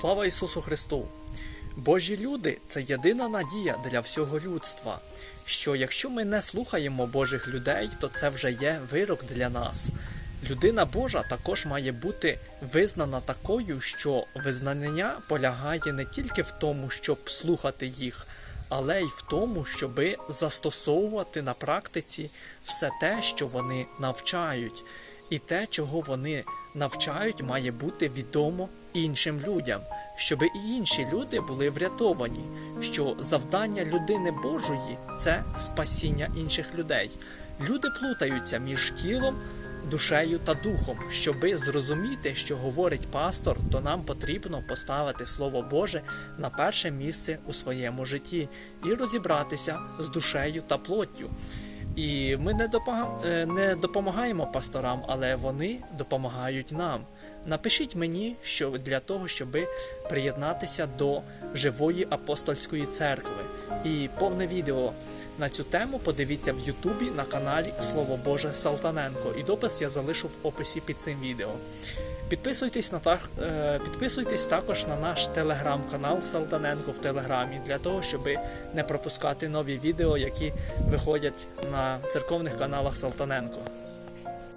Слава Ісусу Христу! Божі люди це єдина надія для всього людства. Що якщо ми не слухаємо Божих людей, то це вже є вирок для нас. Людина Божа також має бути визнана такою, що визнання полягає не тільки в тому, щоб слухати їх, але й в тому, щоби застосовувати на практиці все те, що вони навчають. І те, чого вони навчають, має бути відомо іншим людям, щоб і інші люди були врятовані, що завдання людини Божої це спасіння інших людей. Люди плутаються між тілом, душею та духом. Щоби зрозуміти, що говорить пастор, то нам потрібно поставити Слово Боже на перше місце у своєму житті і розібратися з душею та плоттю. І ми не, допога- е, не допомагаємо пасторам, але вони допомагають нам. Напишіть мені, що для того, щоб приєднатися до живої апостольської церкви. І повне відео на цю тему подивіться в Ютубі на каналі Слово Боже Салтаненко. І допис я залишу в описі під цим відео. Підписуйтесь на так, е, підписуйтесь також на наш телеграм-канал Салтаненко в Телеграмі для того, щоб не пропускати нові відео, які виходять на церковних каналах Салтаненко.